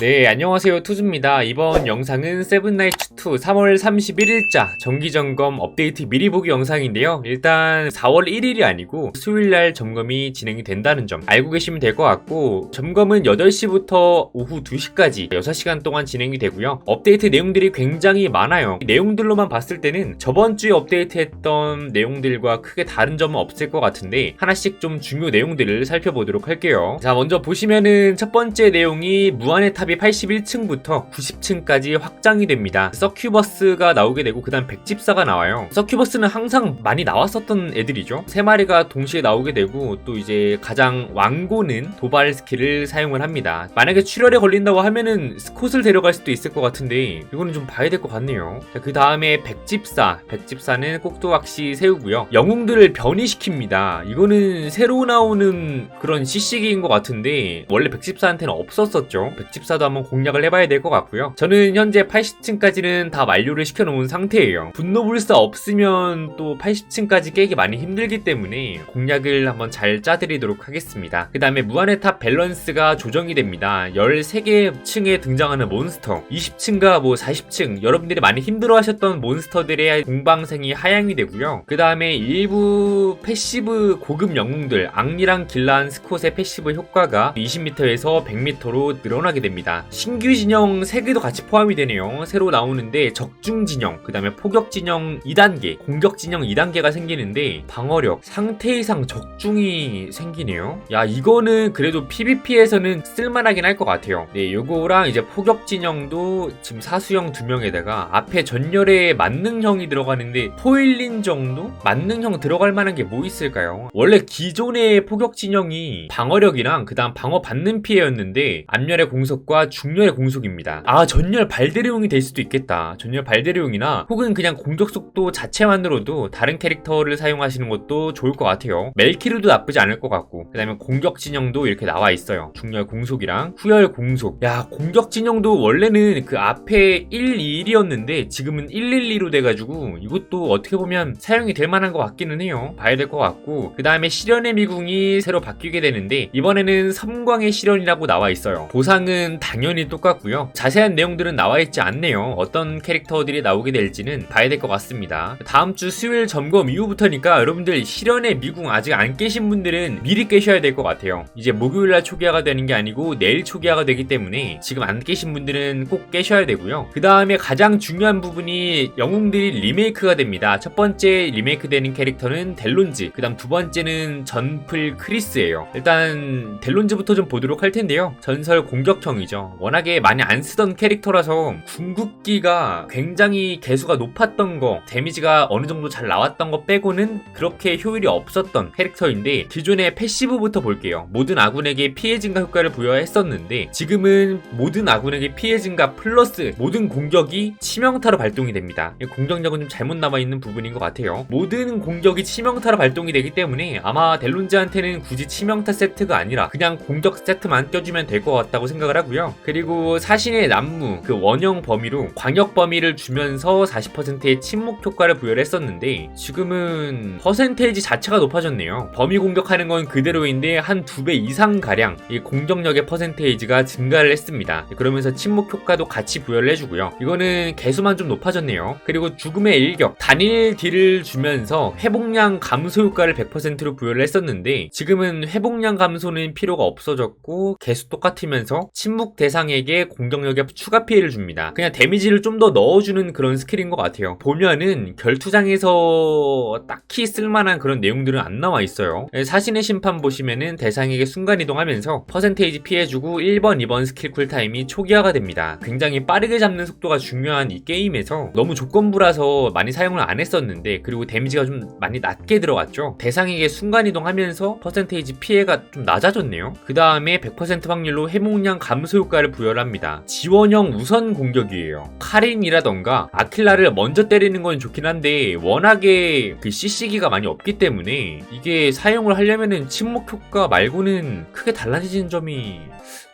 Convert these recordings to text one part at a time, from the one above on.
네, 안녕하세요. 투즈입니다. 이번 영상은 세븐나이츠2 3월 31일자 정기점검 업데이트 미리 보기 영상인데요. 일단 4월 1일이 아니고 수요일날 점검이 진행이 된다는 점 알고 계시면 될 것 같고 점검은 8시부터 오후 2시까지 6시간 동안 진행이 되고요. 업데이트 내용들이 굉장히 많아요. 내용들로만 봤을 때는 저번 주에 업데이트했던 내용들과 크게 다른 점은 없을 것 같은데 하나씩 좀 중요 내용들을 살펴보도록 할게요. 자, 먼저 보시면은 첫 번째 내용이 무한의 탑이 81층부터 90층까지 확장이 됩니다. 서큐버스가 나오게 되고 그다음 백집사가 나와요. 서큐버스는 항상 많이 나왔었던 애들이죠. 세 마리가 동시에 나오게 되고 또 이제 가장 완고는 도발 스킬을 사용을 합니다. 만약에 출혈에 걸린다고 하면은 스콧을 데려갈 수도 있을 것 같은데 이거는 좀 봐야 될 것 같네요. 그 다음에 백집사, 백집사는 꼭두각시 세우고요. 영웅들을 변이시킵니다. 이거는 새로 나오는 그런 CC기인 것 같은데 원래 백집사한테는 없었었죠. 백집사 도 한번 공략을 해봐야 될 것 같고요. 저는 현재 80층까지는 다 완료를 시켜놓은 상태예요. 분노불사 없으면 또 80층까지 깨기 많이 힘들기 때문에 공략을 한번 잘 짜드리도록 하겠습니다. 그 다음에 무한의 탑 밸런스가 조정이 됩니다. 13개 층에 등장하는 몬스터, 20층과 뭐 40층, 여러분들이 많이 힘들어 하셨던 몬스터들의 공방생이 하향이 되고요. 그 다음에 일부 패시브 고급 영웅들, 앙리랑 길란 스콧의 패시브 효과가 20m에서 100m로 늘어나게 됩니다. 신규 진영 3개도 같이 포함이 되네요. 새로 나오는데 적중 진영, 그 다음에 포격 진영 2단계, 공격 진영 2단계가 생기는데 방어력, 상태 이상 적중이 생기네요. 야, 이거는 그래도 PVP에서는 쓸만하긴 할 것 같아요. 네, 요거랑 이제 포격 진영도 지금 사수형 2명에다가 앞에 전열에 만능형이 들어가는데 포일린 정도? 만능형 들어갈 만한 게 뭐 있을까요? 원래 기존의 포격 진영이 방어력이랑 그 다음 방어 받는 피해였는데 앞열의 공속과 중열의 공속입니다. 아, 전열 발대리용이 될 수도 있겠다. 전열 발대리용이나 혹은 그냥 공격 속도 자체만으로도 다른 캐릭터를 사용하시는 것도 좋을 것 같아요. 멜키르도 나쁘지 않을 것 같고 그 다음에 공격 진영도 이렇게 나와 있어요. 중열 공속이랑 후열 공속. 야, 공격 진영도 원래는 그 앞에 1, 2, 1이었는데 지금은 112로 돼가지고 이것도 어떻게 보면 사용이 될 만한 것 같기는 해요. 봐야 될 것 같고 그 다음에 실현의 미궁이 새로 바뀌게 되는데 이번에는 섬광의 실현이라고 나와 있어요. 보상은 당연히 똑같고요. 자세한 내용들은 나와 있지 않네요. 어떤 캐릭터들이 나오게 될지는 봐야 될 것 같습니다. 다음 주 수요일 점검 이후부터니까 여러분들 실현의 미궁 아직 안 깨신 분들은 미리 깨셔야 될 것 같아요. 이제 목요일날 초기화가 되는 게 아니고 내일 초기화가 되기 때문에 지금 안 깨신 분들은 꼭 깨셔야 되고요. 그 다음에 가장 중요한 부분이 영웅들이 리메이크가 됩니다. 첫 번째 리메이크 되는 캐릭터는 델론즈, 그 다음 두 번째는 전플 크리스예요. 일단 델론즈부터 좀 보도록 할 텐데요. 전설 공격형이죠. 워낙에 많이 안 쓰던 캐릭터라서 궁극기가 굉장히 개수가 높았던 거, 데미지가 어느 정도 잘 나왔던 거 빼고는 그렇게 효율이 없었던 캐릭터인데 기존의 패시브부터 볼게요. 모든 아군에게 피해 증가 효과를 부여했었는데 지금은 모든 아군에게 피해 증가 플러스 모든 공격이 치명타로 발동이 됩니다. 이 공격력은 좀 잘못 남아 있는 부분인 것 같아요. 모든 공격이 치명타로 발동이 되기 때문에 아마 델론즈한테는 굳이 치명타 세트가 아니라 그냥 공격 세트만 껴주면 될 것 같다고 생각을 하고요. 그리고 사신의 난무 그 원형 범위로 광역 범위를 주면서 40%의 침묵 효과를 부여를 했었는데 지금은 퍼센테이지 자체가 높아졌네요. 범위 공격하는 건 그대로인데 한 두 배 이상 가량 이 공격력의 퍼센테이지가 증가를 했습니다. 그러면서 침묵 효과도 같이 부여를 해주고요. 이거는 개수만 좀 높아졌네요. 그리고 죽음의 일격 단일 딜을 주면서 회복량 감소 효과를 100%로 부여를 했었는데 지금은 회복량 감소는 필요가 없어졌고 개수 똑같으면서 침묵 대상에게 공격력에 추가 피해를 줍니다. 그냥 데미지를 좀 더 넣어주는 그런 스킬인 것 같아요. 보면은 결투장에서 딱히 쓸만한 그런 내용들은 안 나와 있어요. 사신의 심판 보시면은 대상에게 순간이동하면서 퍼센테이지 피해주고 1번, 2번 스킬 쿨타임이 초기화가 됩니다. 굉장히 빠르게 잡는 속도가 중요한 이 게임에서 너무 조건부라서 많이 사용을 안 했었는데 그리고 데미지가 좀 많이 낮게 들어갔죠. 대상에게 순간이동하면서 퍼센테이지 피해가 좀 낮아졌네요. 그 다음에 100% 확률로 회복량 감소 효과를 부여를 합니다. 지원형 우선 공격이에요. 카린이라던가 아킬라를 먼저 때리는 건 좋긴 한데 워낙에 그 CC기가 많이 없기 때문에 이게 사용을 하려면은 침묵 효과 말고는 크게 달라지는 점이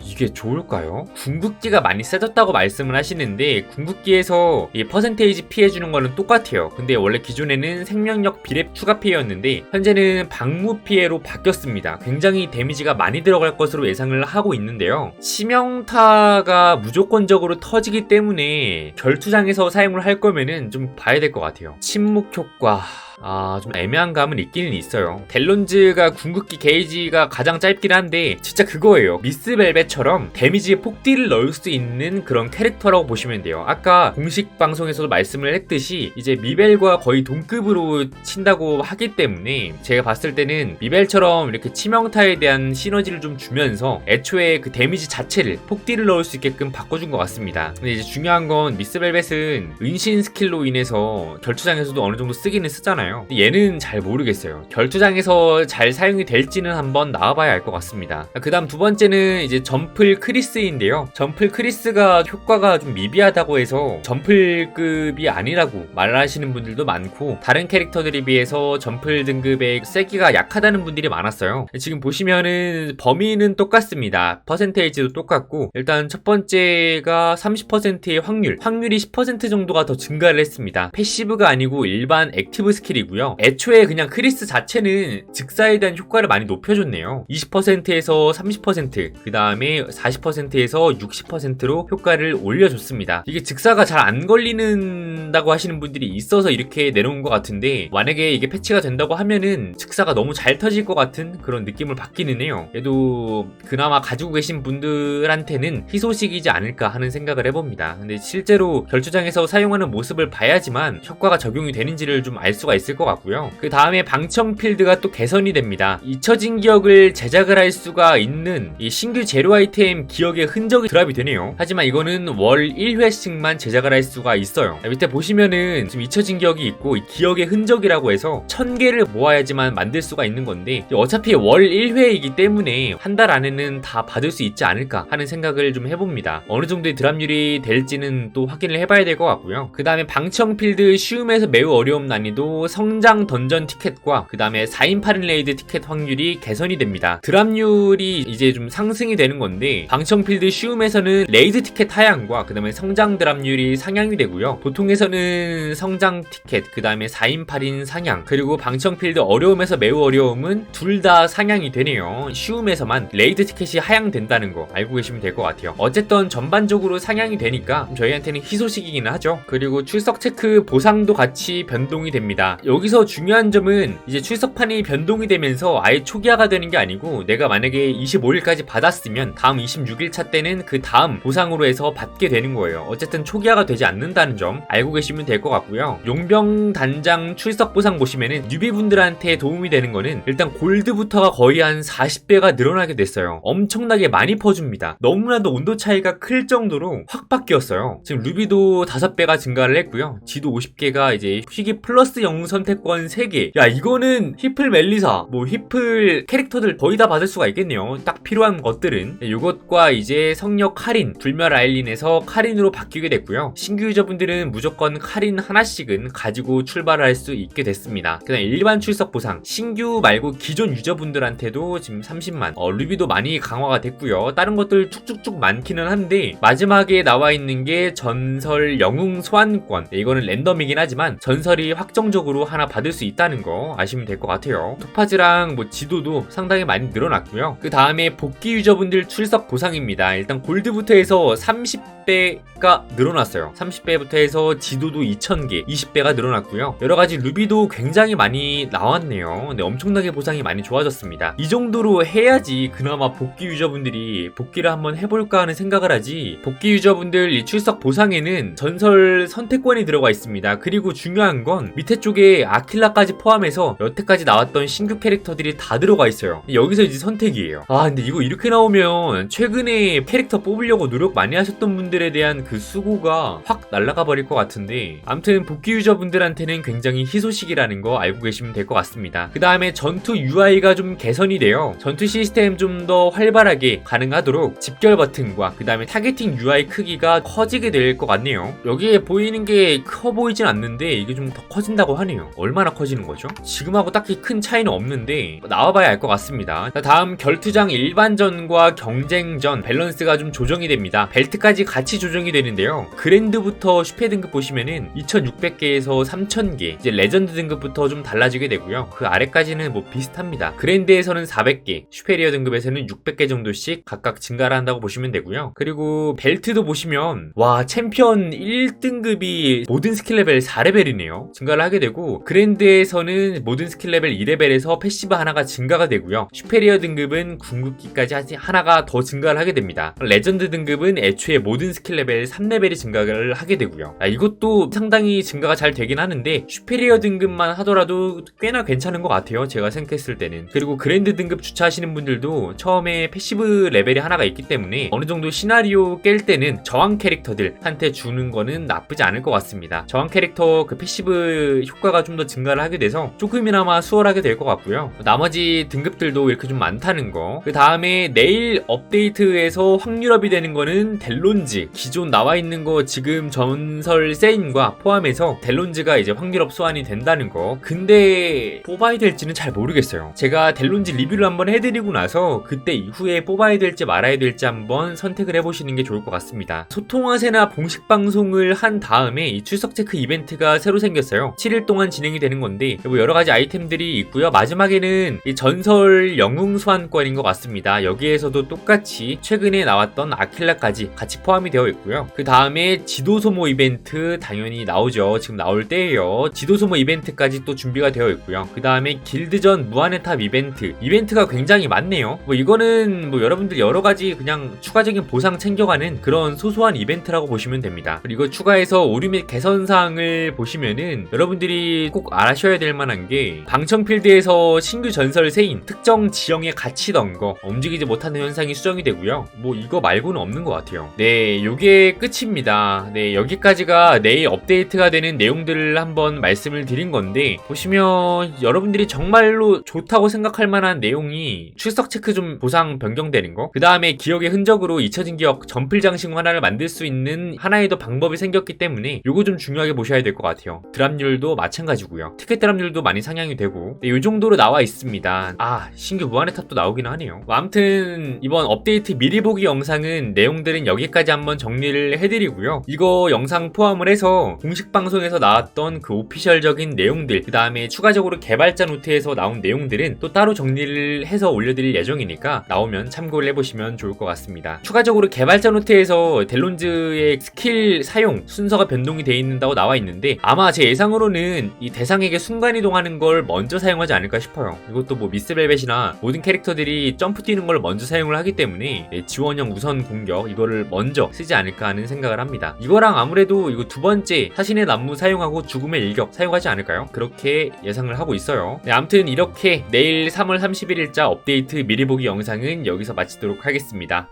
이게 좋을까요? 궁극기가 많이 세졌다고 말씀을 하시는데 궁극기에서 이 퍼센테이지 피해주는 거는 똑같아요. 근데 원래 기존에는 생명력 비랩 추가 피해였는데 현재는 방무 피해로 바뀌었습니다. 굉장히 데미지가 많이 들어갈 것으로 예상을 하고 있는데요. 치명 치명타가 무조건적으로 터지기 때문에 결투장에서 사용을 할 거면은 좀 봐야 될 것 같아요. 침묵 효과. 아, 좀 애매한 감은 있기는 있어요. 델론즈가 궁극기 게이지가 가장 짧긴 한데, 진짜 그거예요. 미스 벨벳처럼 데미지에 폭딜을 넣을 수 있는 그런 캐릭터라고 보시면 돼요. 아까 공식 방송에서도 말씀을 했듯이, 이제 미벨과 거의 동급으로 친다고 하기 때문에, 제가 봤을 때는 미벨처럼 이렇게 치명타에 대한 시너지를 좀 주면서, 애초에 그 데미지 자체를 폭딜을 넣을 수 있게끔 바꿔준 것 같습니다. 근데 이제 중요한 건 미스 벨벳은 은신 스킬로 인해서 결투장에서도 어느 정도 쓰기는 쓰잖아요. 근데 얘는 잘 모르겠어요. 결투장에서 잘 사용이 될지는 한번 나와봐야 알 것 같습니다. 그 다음 두 번째는 이제 점플 크리스인데요. 점플 크리스가 효과가 좀 미비하다고 해서 점플급이 아니라고 말하시는 분들도 많고 다른 캐릭터들에 비해서 점플 등급의 세기가 약하다는 분들이 많았어요. 지금 보시면은 범위는 똑같습니다. 퍼센테이지도 똑같고 일단 첫 번째가 30%의 확률, 확률이 10% 정도가 더 증가를 했습니다. 패시브가 아니고 일반 액티브 스킬이 고요. 애초에 그냥 크리스 자체는 즉사에 대한 효과를 많이 높여줬네요. 20%에서 30%, 그 다음에 40%에서 60%로 효과를 올려줬습니다. 이게 즉사가 잘 안 걸리는다고 하시는 분들이 있어서 이렇게 내놓은 것 같은데 만약에 이게 패치가 된다고 하면은 즉사가 너무 잘 터질 것 같은 그런 느낌을 받기는 해요. 그래도 그나마 가지고 계신 분들한테는 희소식이지 않을까 하는 생각을 해봅니다. 근데 실제로 결투장에서 사용하는 모습을 봐야지만 효과가 적용이 되는지를 좀 알 수가 있을 것 같고요. 그 다음에 방청 필드가 또 개선이 됩니다. 잊혀진 기억을 제작을 할 수가 있는 이 신규 재료 아이템 기억의 흔적이 드랍이 되네요. 하지만 이거는 월 1회씩만 제작을 할 수가 있어요. 밑에 보시면은 지금 잊혀진 기억이 있고 이 기억의 흔적이라고 해서 1000개를 모아야지만 만들 수가 있는 건데 어차피 월 1회이기 때문에 한 달 안에는 다 받을 수 있지 않을까 하는 생각을 좀 해봅니다. 어느 정도의 드랍률이 될지는 또 확인을 해봐야 될 것 같고요. 그 다음에 방청 필드 쉬움에서 매우 어려움 난이도 성장 던전 티켓과 그 다음에 4인 8인 레이드 티켓 확률이 개선이 됩니다. 드랍률이 이제 좀 상승이 되는 건데 방청 필드 쉬움에서는 레이드 티켓 하향과 그 다음에 성장 드랍률이 상향이 되고요. 보통에서는 성장 티켓 그 다음에 4인 8인 상향 그리고 방청 필드 어려움에서 매우 어려움은 둘 다 상향이 되네요. 쉬움에서만 레이드 티켓이 하향된다는 거 알고 계시면 될 것 같아요. 어쨌든 전반적으로 상향이 되니까 저희한테는 희소식이기는 하죠. 그리고 출석 체크 보상도 같이 변동이 됩니다. 여기서 중요한 점은 이제 출석판이 변동이 되면서 아예 초기화가 되는 게 아니고 내가 만약에 25일까지 받았으면 다음 26일 차 때는 그 다음 보상으로 해서 받게 되는 거예요. 어쨌든 초기화가 되지 않는다는 점 알고 계시면 될 것 같고요. 용병 단장 출석 보상 보시면은 뉴비분들한테 도움이 되는 거는 일단 골드부터가 거의 한 40배가 늘어나게 됐어요. 엄청나게 많이 퍼줍니다. 너무나도 온도 차이가 클 정도로 확 바뀌었어요. 지금 루비도 5배가 증가를 했고요. 지도 50개가 이제 희귀 플러스 영웅 선택권 3개. 야, 이거는 히플 멜리사, 뭐 히플 캐릭터들 거의 다 받을 수가 있겠네요. 딱 필요한 것들은. 이것과 이제 성력 할인, 불멸 아일린에서 카린으로 바뀌게 됐고요. 신규 유저분들은 무조건 카린 하나씩은 가지고 출발할 수 있게 됐습니다. 그다음 일반 출석 보상, 신규 말고 기존 유저분들한테도 지금 30만. 어, 루비도 많이 강화가 됐고요. 다른 것들 쭉쭉쭉 많기는 한데 마지막에 나와 있는 게 전설 영웅 소환권. 네, 이거는 랜덤이긴 하지만 전설이 확정적으로 하나 받을 수 있다는 거 아시면 될 것 같아요. 토파즈랑 뭐 지도도 상당히 많이 늘어났고요. 그 다음에 복귀 유저분들 출석 보상입니다. 일단 골드부터 해서 30배가 늘어났어요. 30배부터 해서 지도도 2000개, 20배가 늘어났고요. 여러 가지 루비도 굉장히 많이 나왔네요. 근데 엄청나게 보상이 많이 좋아졌습니다. 이 정도로 해야지 그나마 복귀 유저분들이 복귀를 한번 해볼까 하는 생각을 하지. 복귀 유저분들 이 출석 보상에는 전설 선택권이 들어가 있습니다. 그리고 중요한 건 밑에 쪽에 아킬라까지 포함해서 여태까지 나왔던 신규 캐릭터들이 다 들어가 있어요. 여기서 이제 선택이에요. 아 근데 이거 이렇게 나오면 최근에 캐릭터 뽑으려고 노력 많이 하셨던 분들에 대한 그 수고가 확 날아가 버릴 것 같은데 아무튼 복귀 유저분들한테는 굉장히 희소식이라는 거 알고 계시면 될 것 같습니다. 그 다음에 전투 UI가 좀 개선이 돼요. 전투 시스템 좀 더 활발하게 가능하도록 집결 버튼과 그 다음에 타겟팅 UI 크기가 커지게 될 것 같네요. 여기에 보이는 게 커 보이진 않는데 이게 좀 더 커진다고 하네요. 커지네요. 얼마나 커지는 거죠? 지금하고 딱히 큰 차이는 없는데 나와봐야 알 것 같습니다. 자, 다음 결투장 일반전과 경쟁전 밸런스가 좀 조정이 됩니다. 벨트까지 같이 조정이 되는데요. 그랜드부터 슈페 등급 보시면은 2600개에서 3000개 이제 레전드 등급부터 좀 달라지게 되고요. 그 아래까지는 뭐 비슷합니다. 그랜드에서는 400개, 슈페리어 등급에서는 600개 정도씩 각각 증가를 한다고 보시면 되고요. 그리고 벨트도 보시면 와 챔피언 1등급이 모든 스킬 레벨 4레벨이네요. 증가를 하게 되고 그랜드에서는 모든 스킬 레벨 2레벨에서 패시브 하나가 증가가 되고요. 슈페리어 등급은 궁극기까지 하나가 더 증가를 하게 됩니다. 레전드 등급은 애초에 모든 스킬 레벨 3레벨이 증가를 하게 되고요. 아, 이것도 상당히 증가가 잘 되긴 하는데 슈페리어 등급만 하더라도 꽤나 괜찮은 것 같아요. 제가 생각했을 때는. 그리고 그랜드 등급 주차하시는 분들도 처음에 패시브 레벨이 하나가 있기 때문에 어느 정도 시나리오 깰 때는 저항 캐릭터들한테 주는 거는 나쁘지 않을 것 같습니다. 저항 캐릭터 그 패시브 효과가 좀 더 증가를 하게 돼서 조금이나마 수월하게 될 것 같고요. 나머지 등급들도 이렇게 좀 많다는 거. 그 다음에 내일 업데이트에서 확률업이 되는 거는 델론즈. 기존 나와 있는 거 지금 전설 세인과 포함해서 델론즈가 이제 확률업 소환이 된다는 거. 근데 뽑아야 될지는 잘 모르겠어요. 제가 델론즈 리뷰를 한번 해드리고 나서 그때 이후에 뽑아야 될지 말아야 될지 한번 선택을 해보시는 게 좋을 것 같습니다. 소통화세나 봉식 방송을 한 다음에 이 출석 체크 이벤트가 새로 생겼어요. 7일 동안 진행이 되는 건데 뭐 여러 가지 아이템들이 있고요. 마지막에는 이 전설 영웅 소환권인 것 같습니다. 여기에서도 똑같이 최근에 나왔던 아킬라까지 같이 포함이 되어 있고요. 그 다음에 지도 소모 이벤트 당연히 나오죠. 지금 나올 때예요. 지도 소모 이벤트까지 또 준비가 되어 있고요. 그 다음에 길드전 무한의 탑 이벤트. 이벤트가 굉장히 많네요. 뭐 이거는 뭐 여러분들 여러 가지 그냥 추가적인 보상 챙겨가는 그런 소소한 이벤트라고 보시면 됩니다. 그리고 추가해서 오류 및 개선 사항을 보시면은 여러분들이 꼭 알아셔야 될 만한 게 방청필드에서 신규 전설 세인 특정 지형에 갇히던 거 움직이지 못하는 현상이 수정이 되고요. 뭐 이거 말고는 없는 것 같아요. 네, 요게 끝입니다. 네, 여기까지가 내일 업데이트가 되는 내용들을 한번 말씀을 드린 건데 보시면 여러분들이 정말로 좋다고 생각할 만한 내용이 출석 체크 좀 보상 변경되는 거. 그 다음에 기억의 흔적으로 잊혀진 기억 전필 장식 하나를 만들 수 있는 하나의 더 방법이 생겼기 때문에 요거 좀 중요하게 보셔야 될 것 같아요. 드랍률도 마찬가지 고요. 티켓 드랍률도 많이 상향이 되고 네, 요 정도로 나와 있습니다. 아 신규 무한의 탑도 나오긴 하네요. 뭐 아무튼 이번 업데이트 미리 보기 영상은 내용들은 여기까지 한번 정리를 해드리고요. 이거 영상 포함을 해서 공식 방송에서 나왔던 그 오피셜적인 내용들 그 다음에 추가적으로 개발자 노트에서 나온 내용들은 또 따로 정리를 해서 올려드릴 예정이니까 나오면 참고를 해보시면 좋을 것 같습니다. 추가적으로 개발자 노트에서 델론즈의 스킬 사용 순서가 변동이 되어 있는다고 나와 있는데 아마 제 예상으로는 이 대상에게 순간 이동하는 걸 먼저 사용하지 않을까 싶어요. 이것도 뭐 미스벨벳이나 모든 캐릭터들이 점프 뛰는 걸 먼저 사용을 하기 때문에 네, 지원형 우선 공격 이거를 먼저 쓰지 않을까 하는 생각을 합니다. 이거랑 아무래도 이거 두 번째 사신의 난무 사용하고 죽음의 일격 사용하지 않을까요? 그렇게 예상을 하고 있어요. 네, 아무튼 이렇게 내일 3월 31일자 업데이트 미리 보기 영상은 여기서 마치도록 하겠습니다.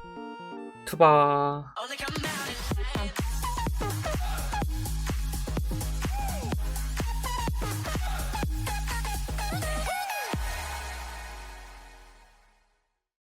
투바.